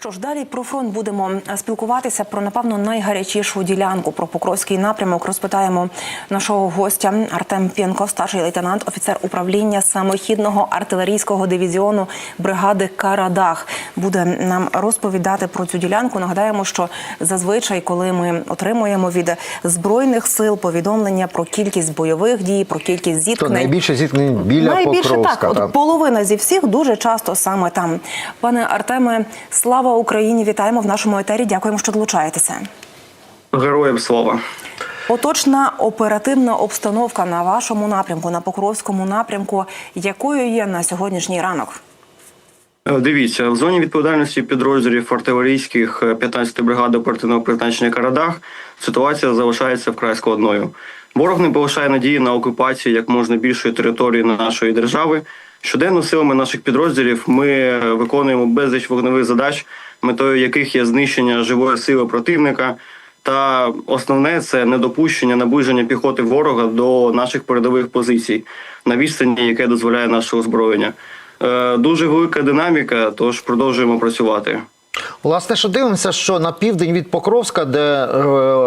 Що ж, далі про фронт будемо е, спілкуватися про напевно найгарячішу ділянку про Покровський напрямок. Розпитаємо нашого гостя Артем Пєнко, старший лейтенант, офіцер управління самохідного артилерійського дивізіону бригади Карадах. Буде нам розповідати про цю ділянку. Нагадаємо, що зазвичай, коли ми отримуємо від збройних сил повідомлення про кількість бойових дій, про кількість То зіткнень, найбільше зіткнень біля Найбільше Покровська. так, та. от половина зі всіх дуже часто саме там. Пане Артеме, слава Україні! Вітаємо в нашому етері. Дякуємо, що долучаєтеся. Героям слава. Поточна оперативна обстановка на вашому напрямку, на Покровському напрямку, якою є на сьогоднішній ранок? Е, Дивіться, в зоні відповідальності підрозділів артилерійських е, 15-ї бригади оперативного призначення Карадах ситуація залишається вкрай складною. Ворог не полишає надії на окупацію як можна більшої території нашої держави. Щоденно силами наших підрозділів ми виконуємо безліч вогневих задач, метою яких є знищення живої сили противника. Та основне це недопущення наближення піхоти ворога до наших передових позицій на відстані, яке дозволяє наше озброєння. Е, Дуже велика динаміка, тож продовжуємо працювати. Власне, що дивимося, що на південь від Покровська, де е,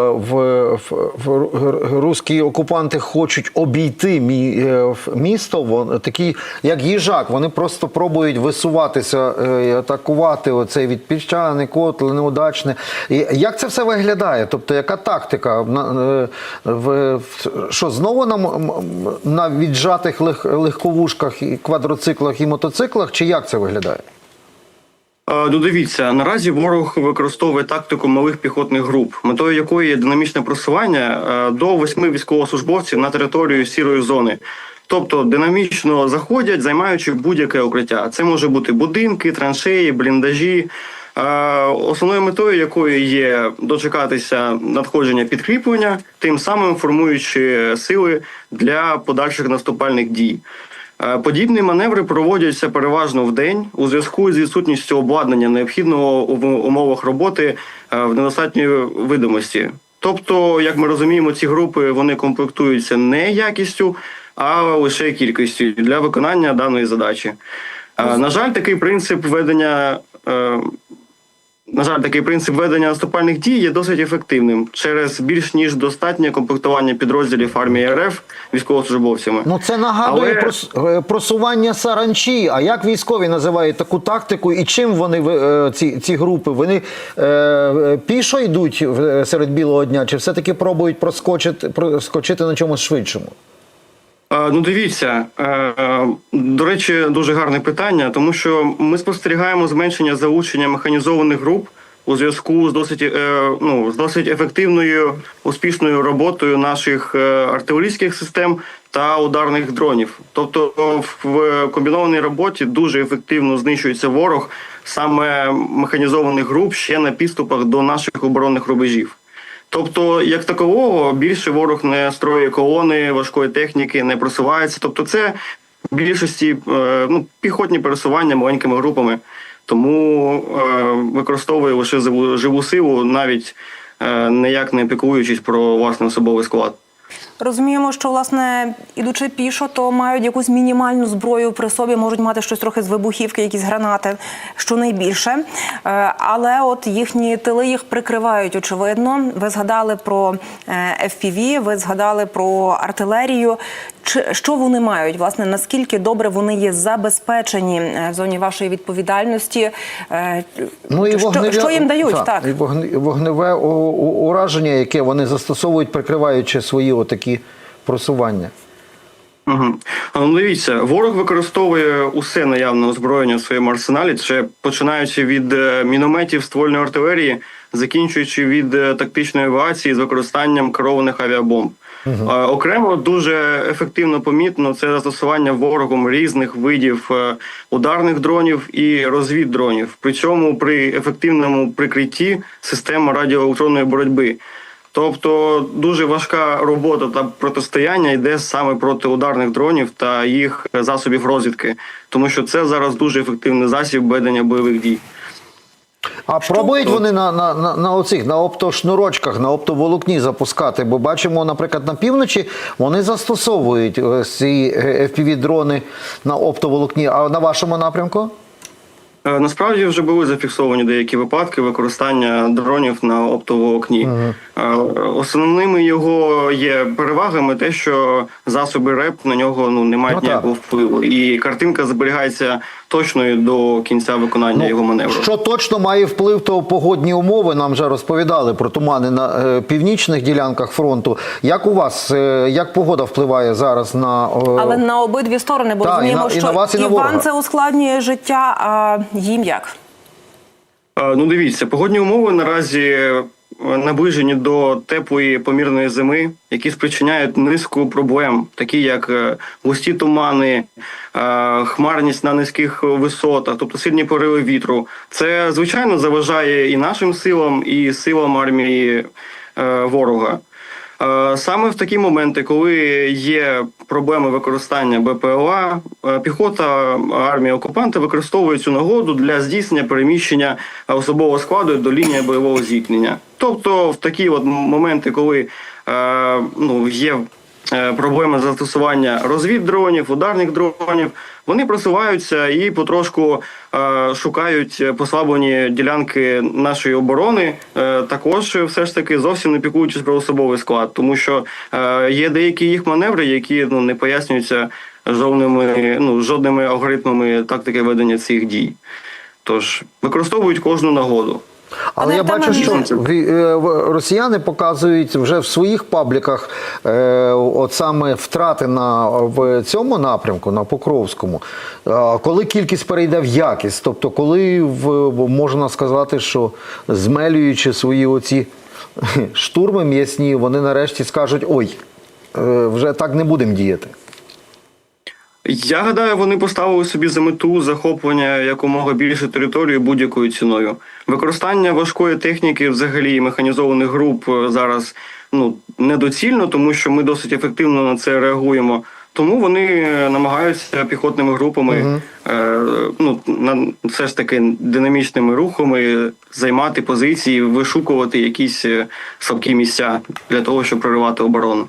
в, в, в русські окупанти хочуть обійти мі, е, місто, вон, такі як їжак, вони просто пробують висуватися е, і атакувати оцей від піщани, котли, неудачне. І як це все виглядає? Тобто, яка тактика? В, що знову на, м- м- на віджатих лег, легковушках, квадроциклах і мотоциклах, чи як це виглядає? Е, Ну, наразі ворог використовує тактику малих піхотних груп, метою якої є динамічне просування е, до восьми військовослужбовців на територію сірої зони. Тобто динамічно заходять, займаючи будь-яке укриття. Це може бути будинки, траншеї, бліндажі. Е, Основною метою якої є дочекатися надходження підкріплення, тим самим формуючи сили для подальших наступальних дій. Е, Подібні маневри проводяться переважно в день у зв'язку з відсутністю обладнання, необхідного в умовах роботи е, в недостатньої видимості. Тобто, як ми розуміємо, ці групи вони комплектуються не якістю, а лише кількістю для виконання даної задачі. Е, На жаль, такий принцип ведення. На жаль, такий принцип ведення наступальних дій є досить ефективним через більш ніж достатнє комплектування підрозділів армії РФ військовослужбовцями. Ну це нагадує Але- прос- е, просування саранчі. А як військові називають таку тактику, і чим вони е, ці, ці групи? Вони е, е, пішо йдуть серед білого дня, чи все-таки пробують проскочити проскочити на чомусь швидшому? Е, Ну, дивіться, е, до речі, дуже гарне питання, тому що ми спостерігаємо зменшення залучення механізованих груп у зв'язку з досить е, ну з досить ефективною успішною роботою наших артилерійських систем та ударних дронів. Тобто в комбінованій роботі дуже ефективно знищується ворог саме механізованих груп ще на підступах до наших оборонних рубежів. Тобто, як такового, більше ворог не строює колони важкої техніки, не просувається. Тобто, це в більшості е, ну, піхотні пересування маленькими групами, тому е, використовує лише живу, силу, навіть е, ніяк не піклуючись про власний особовий склад. Розуміємо, що власне ідучи пішо, то мають якусь мінімальну зброю при собі, можуть мати щось трохи з вибухівки, якісь гранати, що найбільше. Е, Але от їхні тили їх прикривають. Очевидно, ви згадали про е, FPV, ви згадали про артилерію. Чи що вони мають? Власне, наскільки добре вони є забезпечені е, в зоні вашої відповідальності? Е, що, що їм дають? Так, і вогневе ураження, яке вони застосовують, прикриваючи свої отакі просування. Угу. Ну, дивіться, ворог використовує усе наявне озброєння в своєму арсеналі, це починаючи від е, мінометів ствольної артилерії, закінчуючи від тактичної авіації з використанням керованих авіабомб. Е, Окремо дуже ефективно помітно це застосування ворогом різних видів е, ударних дронів і розвіддронів. Причому при ефективному прикритті системи радіоелектронної боротьби. Тобто дуже важка робота та протистояння йде саме проти ударних дронів та їх засобів розвідки, тому що це зараз дуже ефективний засіб ведення бойових дій. А пробують вони на, на, на, на оцих на оптошнурочках, на оптоволокні запускати, бо бачимо, наприклад, на півночі вони застосовують ось ці FPV-дрони на оптоволокні. А на вашому напрямку? Е, Насправді вже були зафіксовані деякі випадки використання дронів на оптоволокні. Е, Основними його є перевагами те, що засоби РЕП на нього ну не мають Ну, так. ніякого впливу, і картинка зберігається точною до кінця виконання його маневру. Що точно має вплив, то погодні умови. Нам вже розповідали про тумани на е, північних ділянках фронту. Як у вас, е, як погода впливає зараз на е, Але на обидві сторони, бо і розуміємо, на- і на вас, і на Іван ворога. це ускладнює життя, а їм як? Ну, дивіться, погодні умови наразі наближені до теплої помірної зими, які спричиняють низку проблем, такі як е, густі тумани, е, хмарність на низьких висотах, тобто сильні пориви вітру. Це звичайно заважає і нашим силам, і силам армії е, ворога. Е, Саме в такі моменти, коли є проблеми використання БПЛА, е, піхота армії окупанти використовує цю нагоду для здійснення переміщення особового складу до лінії бойового зіткнення. Тобто, в такі от моменти, коли е, ну, є проблеми застосування розвіддронів, ударних дронів, вони просуваються і потрошку е, шукають послаблені ділянки нашої оборони. Е, також все ж таки зовсім не піклуючись про особовий склад, тому що е, є деякі їх маневри, які ну не пояснюються жодними, ну жодними алгоритмами тактики ведення цих дій. Тож використовують кожну нагоду. Але я бачу, що е, росіяни показують вже в своїх пабліках е, от саме втрати на в цьому напрямку, на Покровському. Коли кількість перейде в якість, тобто коли можна сказати, що змелюючи свої оці штурми м'ясні, вони нарешті скажуть: ой, е, вже так не будемо діяти. Я гадаю, вони поставили собі за мету захоплення якомога більше території будь-якою ціною. Використання важкої техніки, взагалі механізованих груп зараз ну недоцільно, тому що ми досить ефективно на це реагуємо. Тому вони е, намагаються піхотними групами, е, ну на все ж таки динамічними рухами займати позиції, вишукувати якісь е, слабкі місця для того, щоб проривати оборону.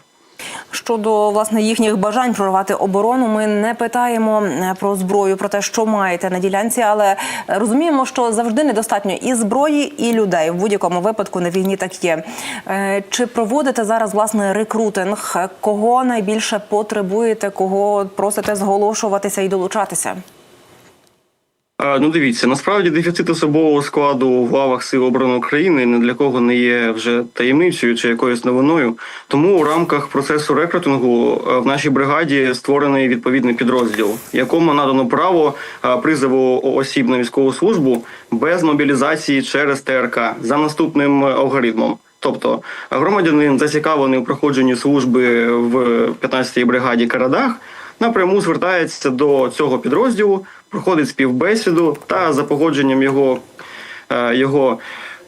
Щодо власне їхніх бажань прорвати оборону, ми не питаємо е, про зброю, про те, що маєте на ділянці, але розуміємо, що завжди недостатньо і зброї, і людей. В будь-якому випадку на війні так є. Е, Чи проводите зараз власне рекрутинг? Кого найбільше потребуєте, кого просите зголошуватися і долучатися? Е, Ну, дивіться, насправді дефіцит особового складу в лавах Сил оборони України ні для кого не є вже таємницею чи якоюсь новиною. Тому у рамках процесу рекрутингу е, в нашій бригаді створений відповідний підрозділ, якому надано право е, призову осіб на військову службу без мобілізації через ТРК за наступним алгоритмом. Тобто громадянин зацікавлений у проходженні служби в 15-й бригаді Карадах напряму звертається до цього підрозділу, проходить співбесіду та за погодженням його, е, його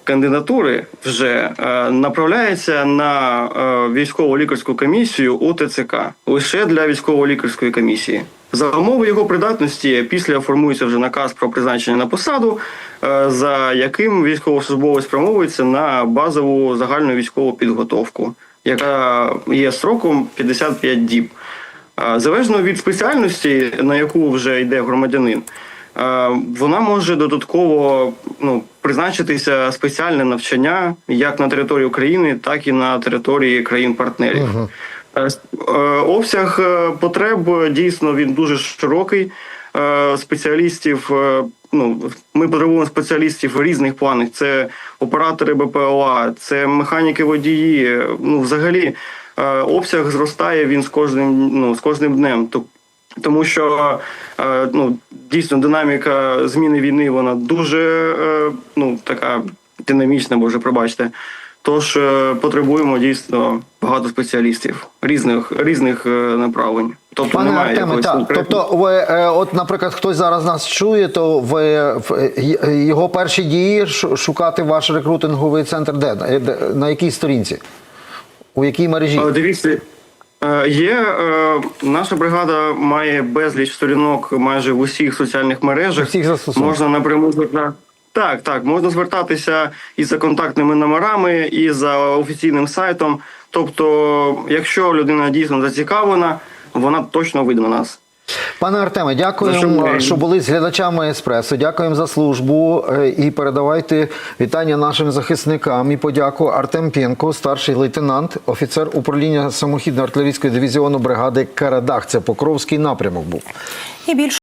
кандидатури вже е, направляється на е, військово-лікарську комісію у ТЦК лише для військово-лікарської комісії. За умови його придатності після формується вже наказ про призначення на посаду, за яким військовослужбовець спрямовується на базову загальну військову підготовку, яка є строком 55 діб. Залежно від спеціальності, на яку вже йде громадянин, вона може додатково ну, призначитися спеціальне навчання як на території України, так і на території країн-партнерів. Е, Обсяг е, потреб дійсно він дуже широкий. Спеціалістів, ну ми потребуємо спеціалістів в різних планах. Це оператори БПЛА, це механіки водії. Ну, взагалі, обсяг зростає він з кожним, ну, з кожним днем. Тому що е, ну, дійсно динаміка зміни війни вона дуже е, ну, така динамічна, може, пробачте. Тож е, потребуємо дійсно багато спеціалістів різних різних е, направлень. Тобто Пане немає Артеме, так. Тобто, ви, е, от, наприклад, хтось зараз нас чує, то ви, його перші дії шукати ваш рекрутинговий центр де- На якій сторінці? У якій мережі? Е, Дивіться, е, є е, наша бригада має безліч сторінок майже в усіх соціальних мережах. Усіх всіх застосунках. Можна напряму звертати. Так, так, можна звертатися і за контактними номерами, і за офіційним сайтом. Тобто, якщо людина дійсно зацікавлена, вона точно вийде на нас. Пане Артеме, дякуємо, що були з глядачами Еспресо. Дякуємо за службу е, і передавайте вітання нашим захисникам і подяку Артем Пєнко, старший лейтенант, офіцер управління самохідно-артилерійської дивізіону бригади Карадах. Це Покровський напрямок був. І більше